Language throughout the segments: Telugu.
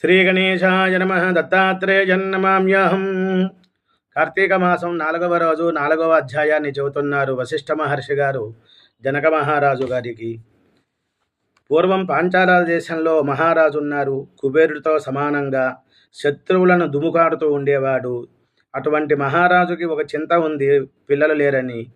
శ్రీగణేశాయ నమ దత్తాత్రేయన్నమామ్యహం కార్తీక మాసం నాలుగవ రోజు నాలుగవ అధ్యాయాన్ని చెబుతున్నారు వశిష్ఠ మహర్షి గారు జనక మహారాజు గారికి. పూర్వం పాంచాల దేశంలో మహారాజు ఉన్నారు కుబేరుడితో సమానంగా శత్రువులను దుముకాడుతూ ఉండేవాడు. అటువంటి మహారాజుకి ఒక చింత ఉంది పిల్లలు లేరని.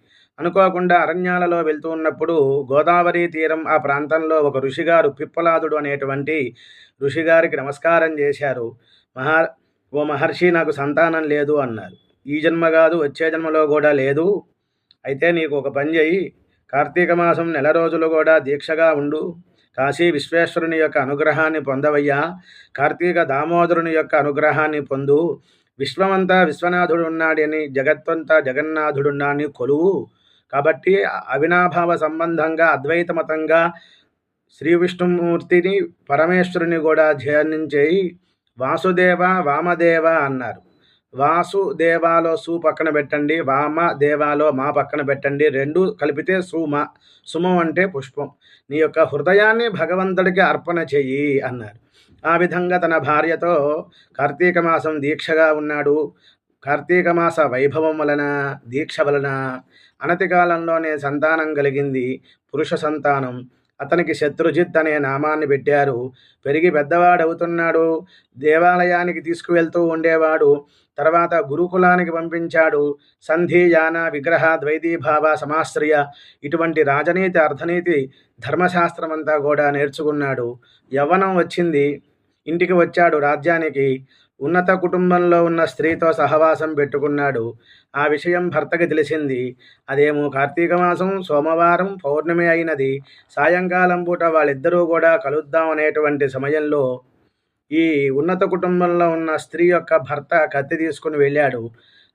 అనుకోకుండా అరణ్యాలలో వెళ్తూ ఉన్నప్పుడు గోదావరి తీరం ఆ ప్రాంతంలో ఒక ఋషిగారు పిప్పలాదుడు అనేటువంటి ఋషిగారికి నమస్కారం చేశారు. మహా ఓ మహర్షి నాకు సంతానం లేదు అన్నారు. ఈ జన్మ కాదు వచ్చే జన్మలో కూడా లేదు. అయితే నీకు ఒక పని చేయి కార్తీక మాసం నెల రోజులు కూడా దీక్షగా ఉండు. కాశీ విశ్వేశ్వరుని యొక్క అనుగ్రహాన్ని పొందవయ్యా. కార్తీక దామోదరుని యొక్క అనుగ్రహాన్ని పొందు. విశ్వమంతా విశ్వనాథుడు ఉన్నాడని జగత్తంతా జగన్నాథుడున్నాడని కొలువు. కాబట్టి అవినాభావ సంబంధంగా అద్వైత మతంగా శ్రీ విష్ణుమూర్తిని పరమేశ్వరుని కూడా ధ్యానించి వాసుదేవ వామదేవ అన్నారు. వాసుదేవాలో సు పక్కన పెట్టండి వామ దేవాలో మా పక్కన పెట్టండి రెండు కలిపితే సుమ సుమం అంటే పుష్పం. నీ యొక్క హృదయాన్ని భగవంతుడికి అర్పణ చెయ్యి అన్నారు. ఆ విధంగా తన భార్యతో కార్తీక మాసం దీక్షగా ఉన్నాడు. కార్తీక మాస వైభవం వలన దీక్ష వలన అనతి కాలంలోనే సంతానం కలిగింది పురుష సంతానం. అతనికి శత్రుజిత్ అనే నామాన్ని పెట్టారు. పెరిగి పెద్దవాడవుతున్నాడు. దేవాలయానికి తీసుకువెళ్తూ ఉండేవాడు. తర్వాత గురుకులానికి పంపించాడు. సంధియాన విగ్రహ ద్వైతీభావ సమాశ్రయ ఇటువంటి రాజనీతి అర్థనీతి ధర్మశాస్త్రం అంతా కూడా నేర్చుకున్నాడు. యవ్వనం వచ్చింది. ఇంటికి వచ్చాడు రాజ్యానికి. ఉన్నత కుటుంబంలో ఉన్న స్త్రీతో సహవాసం పెట్టుకున్నాడు. ఆ విషయం భర్తకి తెలిసింది. అదేమో కార్తీక మాసం సోమవారం పౌర్ణమి అయినది. సాయంకాలం పూట వాళ్ళిద్దరూ కూడా కలుద్దాం అనేటువంటి సమయంలో ఈ ఉన్నత కుటుంబంలో ఉన్న స్త్రీ యొక్క భర్త కత్తి తీసుకుని వెళ్ళాడు.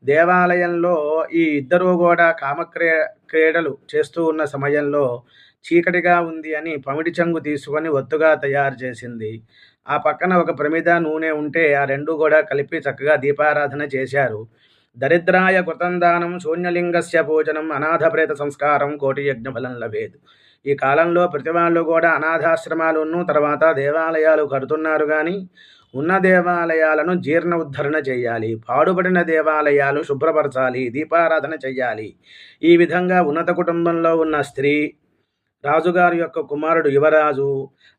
దేవాలయంలో ఈ ఇద్దరూ కూడా కామక్రీ క్రీడలు చేస్తూ ఉన్న సమయంలో చీకటిగా ఉంది అని పమిడి చంగు తీసుకొని ఒత్తుగా తయారు చేసింది. ఆ పక్కన ఒక ప్రమిద నూనె ఉంటే ఆ రెండు కూడా కలిపి చక్కగా దీపారాధన చేశారు. దరిద్రాయ కృతందానం శూన్యలింగస్య భోజనం అనాథప్రేత సంస్కారం కోటి యజ్ఞ ఫలం లభేదు. ఈ కాలంలో ప్రతి వాళ్ళు కూడా అనాథాశ్రమాలను తర్వాత దేవాలయాలు కడుతున్నారు కానీ ఉన్న దేవాలయాలను జీర్ణ ఉద్ధరణ చేయాలి పాడుపడిన దేవాలయాలు శుభ్రపరచాలి దీపారాధన చేయాలి. ఈ విధంగా ఉన్నత కుటుంబంలో ఉన్న స్త్రీ రాజుగారి యొక్క కుమారుడు యువరాజు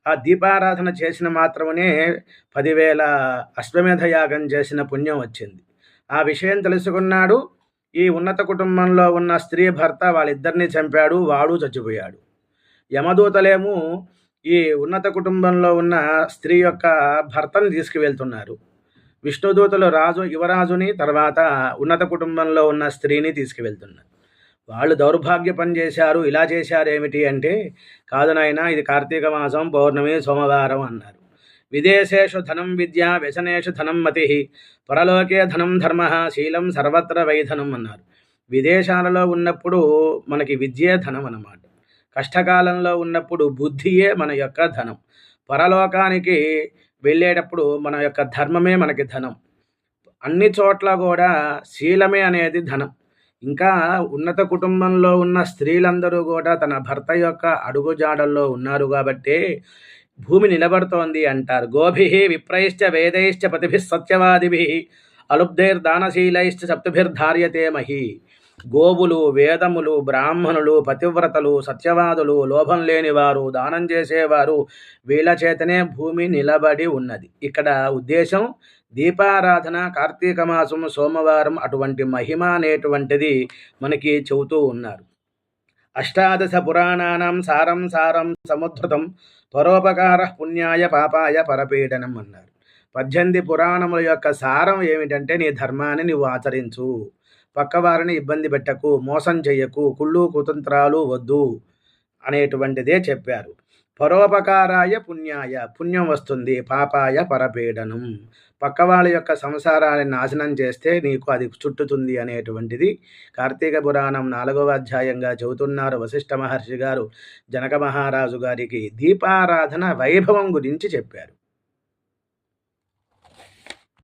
ఆ దీపారాధన చేసిన మాత్రమే పదివేల అశ్వమేధ యాగం చేసిన పుణ్యం వచ్చింది. ఆ విషయం తెలుసుకున్నాడు. ఈ ఉన్నత కుటుంబంలో ఉన్న స్త్రీ భర్త వాళ్ళిద్దరిని చంపాడు. వాడు చచ్చిపోయాడు. యమదూతలేమో ఈ ఉన్నత కుటుంబంలో ఉన్న స్త్రీ యొక్క భర్తను తీసుకువెళ్తున్నారు. విష్ణుదూతలు రాజు యువరాజుని తర్వాత ఉన్నత కుటుంబంలో ఉన్న స్త్రీని తీసుకువెళ్తున్నారు. వాళ్ళు దౌర్భాగ్య పని చేశారు ఇలా చేశారు ఏమిటి అంటే కాదు నాయన ఇది కార్తీక మాసం పౌర్ణమి సోమవారం అన్నారు. విదేశేషు ధనం విద్య వ్యసనేషు ధనం మతి పరలోకే ధనం ధర్మ శీలం సర్వత్ర వైధనం అన్నారు. విదేశాలలో ఉన్నప్పుడు మనకి విద్యే ధనం అన్నమాట. కష్టకాలంలో ఉన్నప్పుడు బుద్ధియే మన యొక్క ధనం. పరలోకానికి వెళ్ళేటప్పుడు మన యొక్క ధర్మమే మనకి ధనం. అన్ని చోట్ల కూడా శీలమే అనేది ధనం. ఇంకా ఉన్నత కుటుంబంలో ఉన్న స్త్రీలందరూ కూడా తన భర్త యొక్క అడుగుజాడల్లో ఉన్నారు కాబట్టి భూమి నిలబడుతోంది అంటారు. గోభి విప్రైశ్చ వేదైశ్చ పతిభి సత్యవాదిభి అలుబ్ధైర్దానశీలైశ్చ సప్తుభిర్ధార్యతే మహి. గోవులు వేదములు బ్రాహ్మణులు పతివ్రతలు సత్యవాదులు లోభం లేనివారు దానం చేసేవారు వీళ్ళ చేతనే భూమి నిలబడి ఉన్నది. ఇక్కడ ఉద్దేశం దీపారాధన కార్తీక మాసం సోమవారం అటువంటి మహిమ అనేటువంటిది మనకి చెబుతూ ఉన్నారు. అష్టాదశ పురాణానం సారం సారం సముద్రతం పరోపకార పుణ్యాయ పాపాయ పరపీడనం అన్నారు. పద్దెనిమిది పురాణముల యొక్క సారం ఏమిటంటే నీ ధర్మాన్ని నువ్వు ఆచరించు. పక్కవారిని ఇబ్బంది పెట్టకు మోసం చెయ్యకు కుళ్ళు కుతంత్రాలు వద్దు అనేటువంటిదే చెప్పారు. పరోపకారాయ పుణ్యాయ పుణ్యం వస్తుంది పాపాయ పరపీడనం. పక్క వాళ్ళ యొక్క సంసారాన్ని నాశనం చేస్తే నీకు అది చుట్టుతుంది అనేటువంటిది కార్తీక పురాణం నాలుగవ అధ్యాయంగా చెబుతున్నారు వశిష్ఠ మహర్షి గారు. జనక మహారాజు గారికి దీపారాధన వైభవం గురించి చెప్పారు.